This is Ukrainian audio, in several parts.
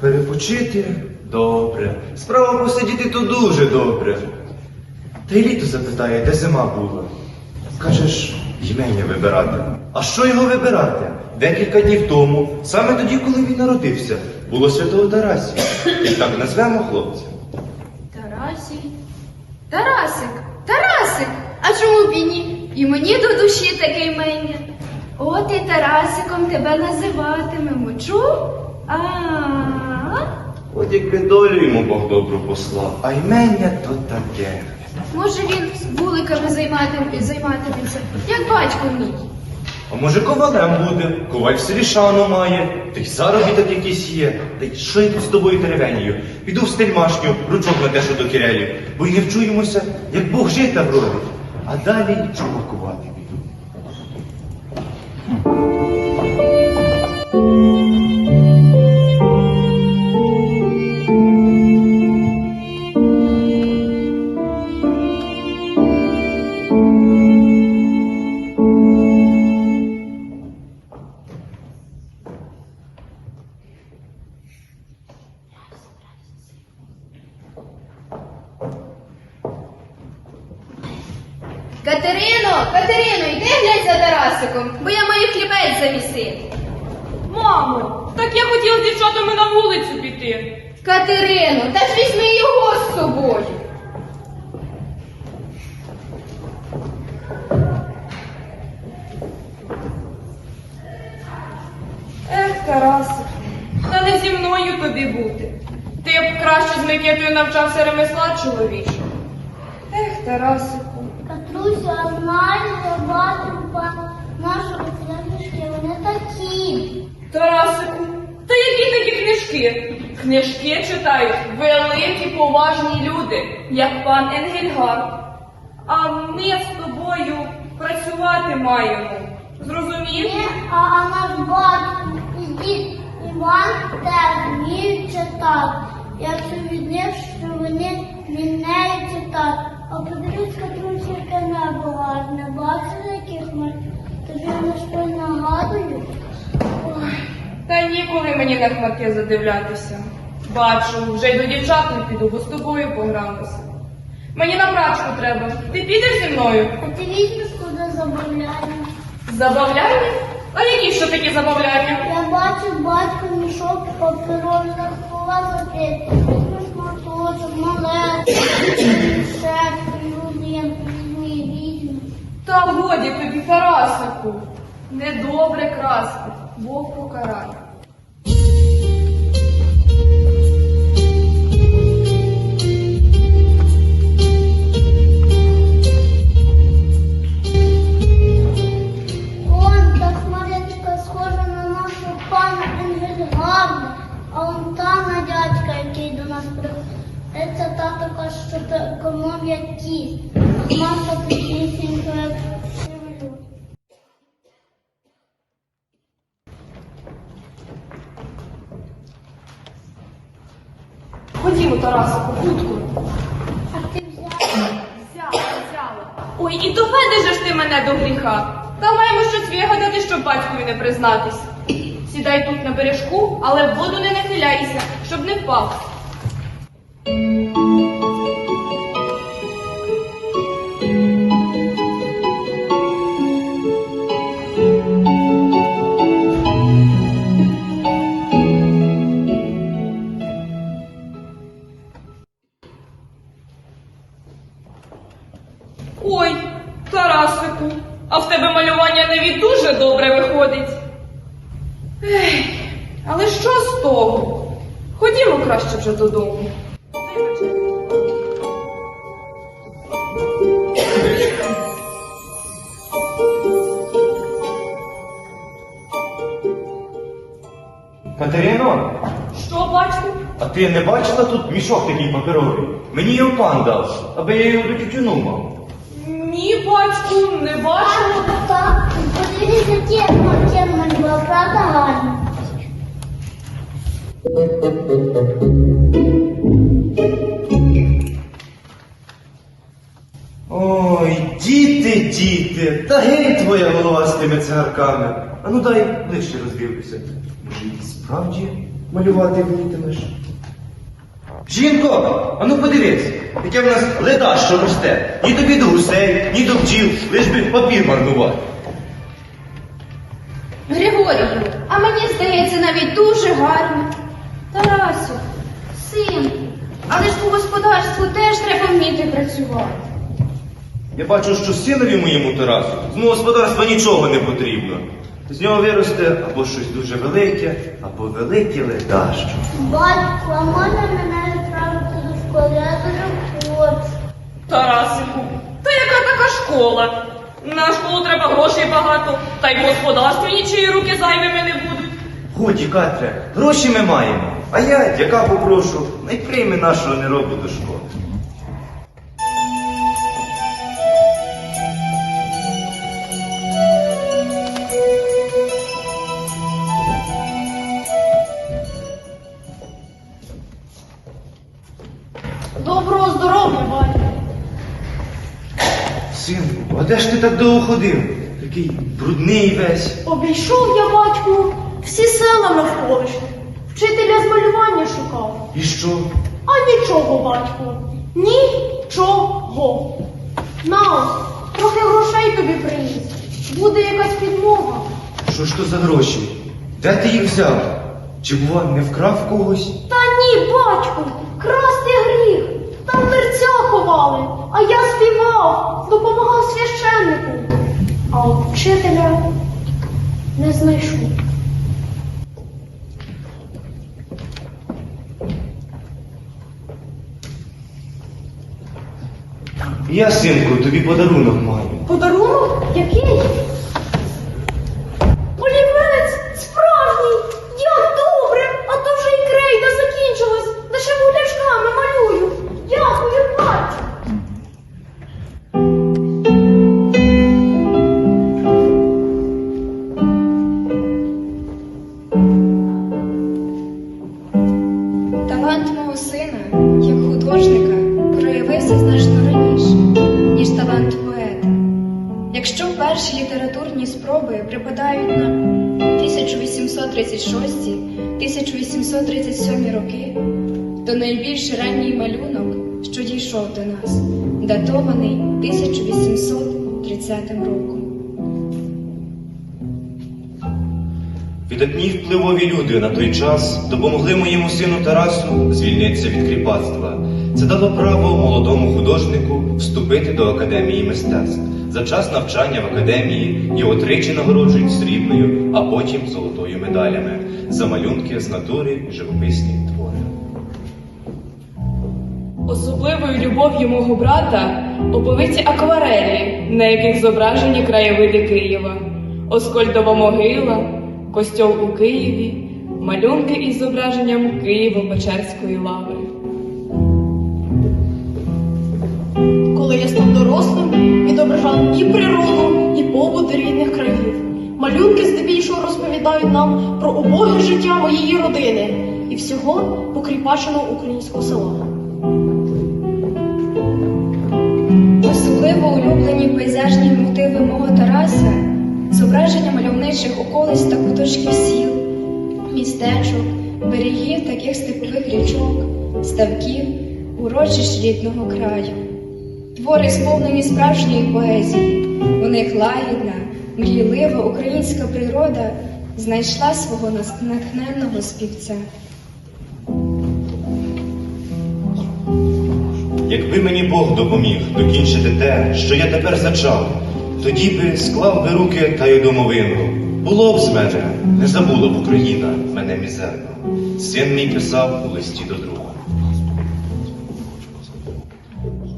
Перепочити добре. Справа посидіти то дуже добре. Та й літо запитає, де зима була. Кажеш, ймення вибирати. А що його вибирати? Декілька днів тому, саме тоді, коли він народився, було святого Тарасі. І так назвемо хлопця. Тарасій. Тарасик, Тарасик! А чому б і ні? І мені до душі таке ймення. От і Тарасиком тебе називатимемо. Чув? А, От якби долю йому Бог добру послав, а ймення то таке. може він вуликами займатиме- займатиметься, як батько мій. А може ковалем буде, коваль в селі шану має, та й заробіток якийсь є. Та й що я тут з тобою теревенію? Піду в стельмашню, ручок натешу до кірелів, бо й не вчуємося, як Бог жита вродить. А далі й чувакувати піду. Піти. Катерино, та ж візьми його з собою. Ех, Тарасику, та не зі мною тобі бути. Ти б краще з Микитою навчався ремесла чоловічого. Ех, Тарасику. Катруся, а знаєш, я бачу па нашого книжки, вони такі. Тарасику, та які такі книжки? Книжки читають великі поважні люди, як пан Енгельгар. А ми з тобою працювати маємо. Зрозумів? Ні, а, наш батько і дід Іван теж вміють читати. Я чув від що вони вміють читати. А подивись, Катруся, яке небо гарне. Бачили, яких ми тобі вони щось нагадують? Та ніколи мені на хмарки задивлятися. Бачу, вже й до дівчат не піду, бо з тобою погралися. Мені на прачку треба. Ти підеш зі мною? А ти візьмеш куди забавляння? Забавляння? А які ще такі забавляння? Я бачу батько мішок слова закрити. Візьмеш моточок, малет, шек, людин, візьми. Та годі тобі, Тарасику. Недобре красти, Бог покарає. Ходімо, Тарасику, хутко. А ти взяла? Взяла, взяла. Ой, і доведеш ж ти мене до гріха. Та маємо щось вигадати, щоб батькові не признатись. Сідай тут на бережку, але в воду не нахиляйся, щоб не впав. Тебе малювання навіть дуже добре виходить. Ех, але що з того? Ходімо краще вже додому. Катерино, Що, батьку? а ти не бачила тут мішок такий паперовий? Мені його пан дав, аби я його до тютюну мав. Батьку, не бачила. Так, подивіться, темно, темно було, правда гарно? Ой, діти, діти, та гей твоя голова з тими цигарками. А ну дай ближче роздивлюся. Може, і справді малювати вмітимеш? Жінко, а ну подивись, яке в нас леда, що росте. Ні тобі до гусей, ні до бджіл, лиш би папір марнувати. Григорію, а мені здається навіть дуже гарно. Тарасю, синку, але ж по господарству теж треба вміти працювати. Я бачу, що синові моєму Тарасу з мого господарства нічого не потрібно. З нього виросте або щось дуже велике, або велике ледащо. Батько, а можна мене Тарасику, та яка така школа? На школу треба грошей багато, та й в господарстві нічиї руки зайвими не будуть. Годі, Катре, гроші ми маємо. А я, дяка попрошу, не прийми нашого неробу до школи. Доброго здоров'я, батько. Синку, а де ж ти так довго ходив? Такий брудний весь. Обійшов я, батьку, всі села навколишні. Вчителя з малювання шукав. І що? А нічого, батьку. Нічого. На ось, трохи грошей тобі приніс. Буде якась підмога. Що ж то за гроші? Де ти їх взяв? Чи бува не вкрав когось? Та ні, батьку, красти ховали, а я співав, допомагав священнику. А от вчителя не знайшов. Я, синку, тобі подарунок маю. Подарунок? Який? Припадають на 1836-1837 роки, то найбільш ранній малюнок, що дійшов до нас, датований 1830 роком. Видатні впливові люди на той час допомогли моєму сину Тарасу звільнитися від кріпацтва. Це дало право молодому художнику вступити до академії мистецтв. За час навчання в академії його тричі нагороджують срібною, а потім золотою медалями за малюнки з натури і живописні твори. Особливою любов'ю мого брата оповиті акварелі, на яких зображені краєвиди Києва, Оскольдова могила, костьол у Києві, малюнки із зображенням Києво-Печерської лаври. Коли я став дорослим, відображав і природу, і побут рідних країв. Малюнки здебільшого розповідають нам про убоге життя моєї родини і всього покріпаченого українського села. Особливо улюблені пейзажні мотиви мого Тараса, зображення мальовничих околиць та куточків сіл, містечок, берегів таких степових річок, ставків, урочищ рідного краю. Твори сповнені справжньої поезії. У них лагідна, мрійлива українська природа знайшла свого натхненного співця. Якби мені Бог допоміг докінчити те, що я тепер зачав, тоді би склав би руки та й домовину. Було б з мене, не забула б Україна мене мізерно. Син мій писав у листі до друга.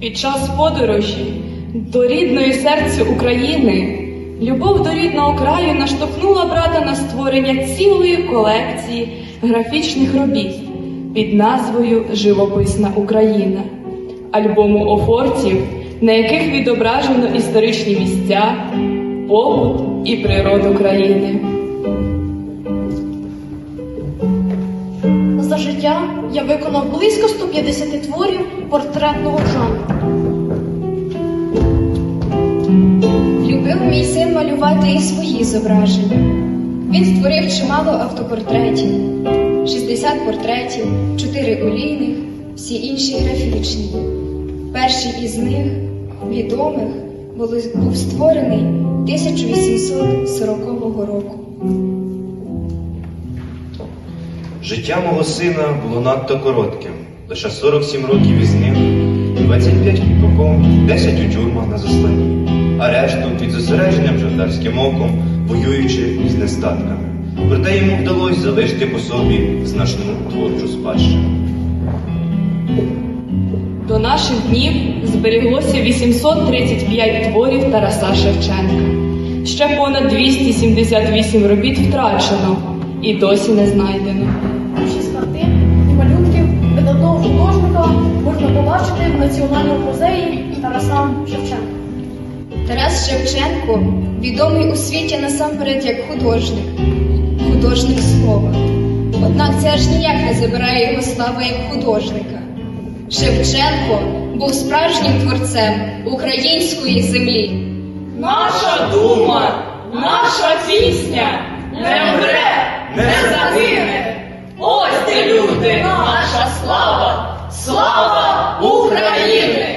Під час подорожі до рідної серцю України любов до рідного краю наштовхнула брата на створення цілої колекції графічних робіт під назвою Живописна Україна, альбому офортів, на яких відображено історичні місця, побут і природу країни. Життя я виконав близько 150 творів портретного жанру. Любив мій син малювати і свої зображення. Він створив чимало автопортретів, 60 портретів, 4 олійних, всі інші графічні. Перший із них, відомих, був створений 1840 року. Життя мого сина було надто коротким. Лише 47 років із ним, 25 пікоком, 10 у тюрмах на засланні, а решту під зосередженим жандарським оком, воюючи із нестатками. Проте йому вдалося залишити по собі значну творчу спадщину. До наших днів зберіглося 835 творів Тараса Шевченка. Ще понад 278 робіт втрачено і досі не знайдено. Національному музеї Тараса Шевченка. Тарас Шевченко відомий у світі насамперед як художник, художник слова. Однак це аж ніяк не забирає його слави як художника. Шевченко був справжнім творцем української землі. Наша дума, наша пісня не вмре, не загине. Ось де люди, наша слава, слава Brasil!